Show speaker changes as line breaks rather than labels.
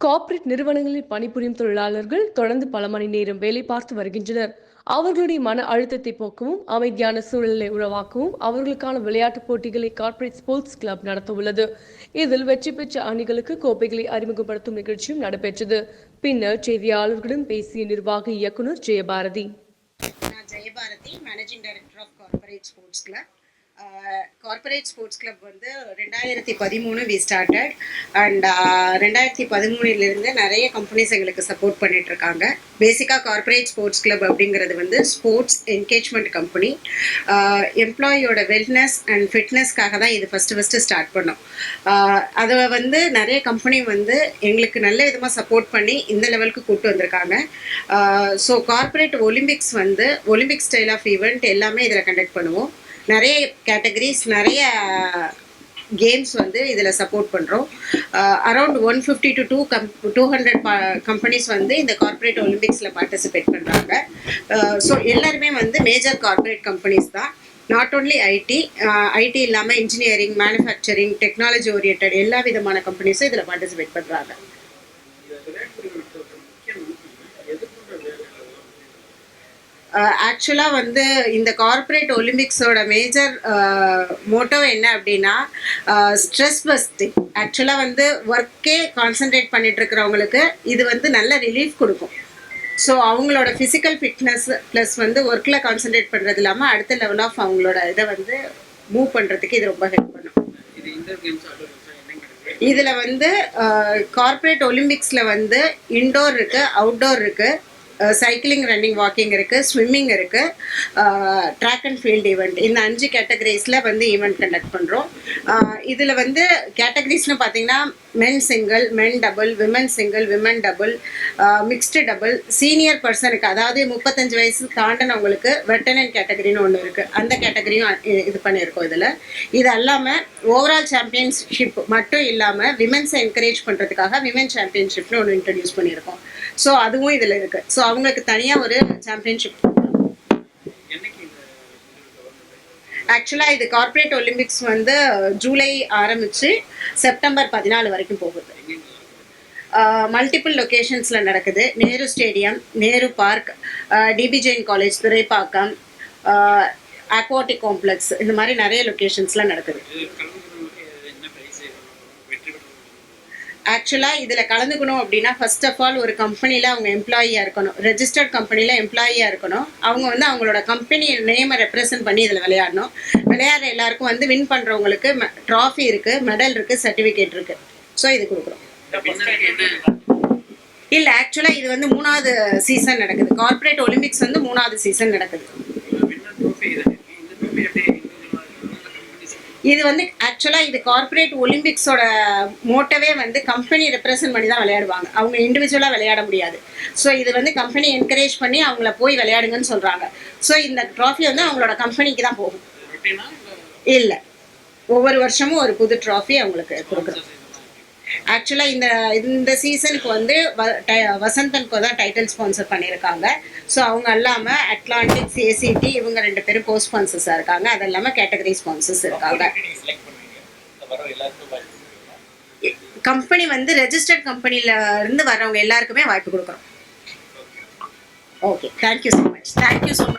Corporate நிறுவனங்களில் பணிபுரியும் தொழிலாளர்கள் தொடர்ந்து பல மணி நேரம் வேலை பார்த்து வருகின்றனர். அவர்களுடைய மன அழுத்தத்தை போக்கவும் அமைதியான சூழலை உருவாக்கவும் அவர்களுக்கான விளையாட்டுப் போட்டிகளை கார்ப்பரேட் ஸ்போர்ட்ஸ் கிளப் நடத்த உள்ளது இதில் வெற்றி பெற்ற அணிகளுக்கு கோப்பைகளை அறிமுகப்படுத்தும் நிகழ்ச்சியும் நடைபெற்றது. பின்னர் செய்தியாளர்களிடம் பேசிய நிர்வாக இயக்குனர் ஜெயபாரதி.
நான் Jayabharathi managing director of corporate sports club corporate sports club வந்து ரெண்டாயிரத்தி பதிமூணு வி ஸ்டார்டட் அண்ட் ரெண்டாயிரத்தி பதிமூணுலேருந்து நிறைய கம்பெனிஸ் எங்களுக்கு சப்போர்ட் பண்ணிட்டு இருக்காங்க பேசிக்காக கார்ப்பரேட் ஸ்போர்ட்ஸ் கிளப் அப்படிங்கிறது வந்து ஸ்போர்ட்ஸ் என்கேஜ்மெண்ட் கம்பெனி எம்ப்ளாயியோட வெல்னஸ் அண்ட் ஃபிட்னஸ்க்காக தான் இது ஃபஸ்ட்டு ஃபஸ்ட்டு ஸ்டார்ட் பண்ணோம். அதை வந்து நிறைய கம்பெனி வந்து எங்களுக்கு நல்ல விதமாக சப்போர்ட் பண்ணி இந்த லெவலுக்கு கூப்பிட்டு வந்திருக்காங்க. ஸோ கார்ப்பரேட் ஒலிம்பிக்ஸ் வந்து ஒலிம்பிக் ஸ்டைல் ஆஃப் ஈவெண்ட் எல்லாமே இதில் கண்டக்ட் பண்ணுவோம். நிறைய கேட்டகரிஸ் நிறைய கேம்ஸ் வந்து இதில் சப்போர்ட் பண்ணுறோம் around one fifty to two come two hundred companies வந்து இந்த கார்ப்பரேட் ஒலிம்பிக்ஸில் பார்ட்டிசிபேட் பண்ணுறாங்க ஸோ எல்லாருமே வந்து மேஜர் கார்ப்பரேட் கம்பெனிஸ் தான். நாட் ஓன்லி ஐடி ஐடி இல்லாமல் இன்ஜினியரிங் மேனுஃபேக்சரிங் டெக்னாலஜி ஓரியன்ட் எல்லா விதமான கம்பெனிஸும் இதில் பார்ட்டிசிபேட் பண்ணுறாங்க ஆக்சுவலாக வந்து இந்த கார்ப்பரேட் ஒலிம்பிக்ஸோட மேஜர் மோட்டோ என்ன அப்படின்னா ஸ்ட்ரெஸ் பஸ்டிங் ஆக்சுவலாக வந்து ஒர்க்கே கான்சென்ட்ரேட் பண்ணிட்டு இருக்கிறவங்களுக்கு இது வந்து நல்ல ரிலீஃப் கொடுக்கும். ஸோ அவங்களோட ஃபிசிக்கல் ஃபிட்னஸ் ப்ளஸ் வந்து ஒர்க்கில் கான்சென்ட்ரேட் பண்ணுறது இல்லாமல் அடுத்த லெவல் ஆஃப் அவங்களோட இதை வந்து மூவ் பண்ணுறதுக்கு இது ரொம்ப ஹெல்ப் பண்ணும். இதில் வந்து கார்ப்பரேட் ஒலிம்பிக்ஸில் வந்து இன்டோர் இருக்குது அவுட்டோர் இருக்குது சைக்கிளிங் ரன்னிங் வாக்கிங் இருக்குது ஸ்விம்மிங் இருக்குது ட்ராக் அண்ட் ஃபீல்ட் ஈவெண்ட் இந்த அஞ்சு கேட்டகரிஸில் வந்து ஈவெண்ட் கண்டக்ட் பண்ணுறோம் இதில் வந்து கேட்டகரிஸ்னு பார்த்தீங்கன்னா men single men double women single women double mixed double senior பர்சனுக்கு அதாவது முப்பத்தஞ்சு வயசு தாண்டினவங்களுக்கு வெட்டனன் கேட்டகரின்னு ஒன்று இருக்குது அந்த கேட்டகரியும் இது பண்ணியிருக்கோம் இதில். இது அல்லாமல் ஓவரால் சாம்பியன்ஷிப் மட்டும் இல்லாமல் விமென்ஸை என்கரேஜ் பண்ணுறதுக்காக விமன் சாம்பியன்ஷிப்னு ஒன்று இன்ட்ரடியூஸ் பண்ணியிருக்கோம் ஸோ அதுவும் இதில் இருக்குது ஸோ அவங்களுக்கு தனியாக ஒரு சாம்பியன்ஷிப் ஆக்சுவலாக இது கார்ப்பரேட் ஒலிம்பிக்ஸ் வந்து ஜூலை ஆரம்பித்து செப்டம்பர் பதினாலு வரைக்கும் போகுது. Uh, மல்டிபிள் லொக்கேஷன்ஸில் நடக்குது. Nehru stadium Nehru park DB Jain college Thoraipakkam uh, aquatic complex இந்த மாதிரி நிறைய லொக்கேஷன்ஸில் நடக்குது
இது கலந்துக்கிறவங்களுக்கு என்ன பிரைஸ் வெற்றி பெற்றவங்களுக்கு
ஆக்சுவலாக இதில் கலந்துக்கணும் அப்படின்னா ஃபர்ஸ்ட் ஆஃப் ஆல் ஒரு கம்பெனியில் அவங்க எம்ப்ளாயியாக இருக்கணும். ரெஜிஸ்டர்ட் கம்பெனியில் எம்ப்ளாயியாக இருக்கணும். அவங்க வந்து அவங்களோட கம்பெனி நேமை ரெப்ரசன்ட் பண்ணி இதில் விளையாடணும். விளையாடுற எல்லாருக்கும் வந்து வின் பண்ணுறவங்களுக்கு ட்ராஃபி இருக்குது மெடல் இருக்குது சர்டிஃபிகேட் இருக்குது ஸோ இது கொடுக்குறோம். இல்லை ஆக்சுவலாக இது வந்து மூணாவது சீசன் நடக்குது. கார்ப்பரேட் ஒலிம்பிக்ஸ் வந்து மூணாவது சீசன் நடக்குது. இது வந்து ஆக்சுவலாக இது கார்ப்பரேட் ஒலிம்பிக்ஸோட மோட்டவே வந்து கம்பெனி ரெப்ரசன்ட் பண்ணி தான் விளையாடுவாங்க. அவங்க இண்டிவிஜுவலாக விளையாட முடியாது. ஸோ இது வந்து கம்பெனி என்கரேஜ் பண்ணி அவங்கள போய் விளையாடுங்கன்னு சொல்கிறாங்க ஸோ இந்த ட்ராஃபி வந்து அவங்களோட கம்பெனிக்கு தான் போகும். இல்லை. ஒவ்வொரு வருஷமும் ஒரு புது ட்ராஃபி அவங்களுக்கு கொடுக்குறோம். ஆக்சுவலாக இந்த இந்த சீசனுக்கு வந்து வ- டை- வசந்தனுக்கு தான் டைட்டில் ஸ்பான்சர் பண்ணியிருக்காங்க. ஸோ அவங்க இல்லாமல் அட்லாண்டிக்ஸ் ஏசிடி இவங்க ரெண்டு பேரும் கோ ஸ்பான்சர்ஸாக இருக்காங்க. அது இல்லாமல் கேட்டகரி ஸ்பான்சர்ஸ் இருக்காங்க கம்பெனி வந்து ரெஜிஸ்டர்ட் கம்பெனில இருந்து வர்றவங்க எல்லாருக்குமே வாய்ப்பு கொடுக்குறோம். Okay thank you so much thank you so much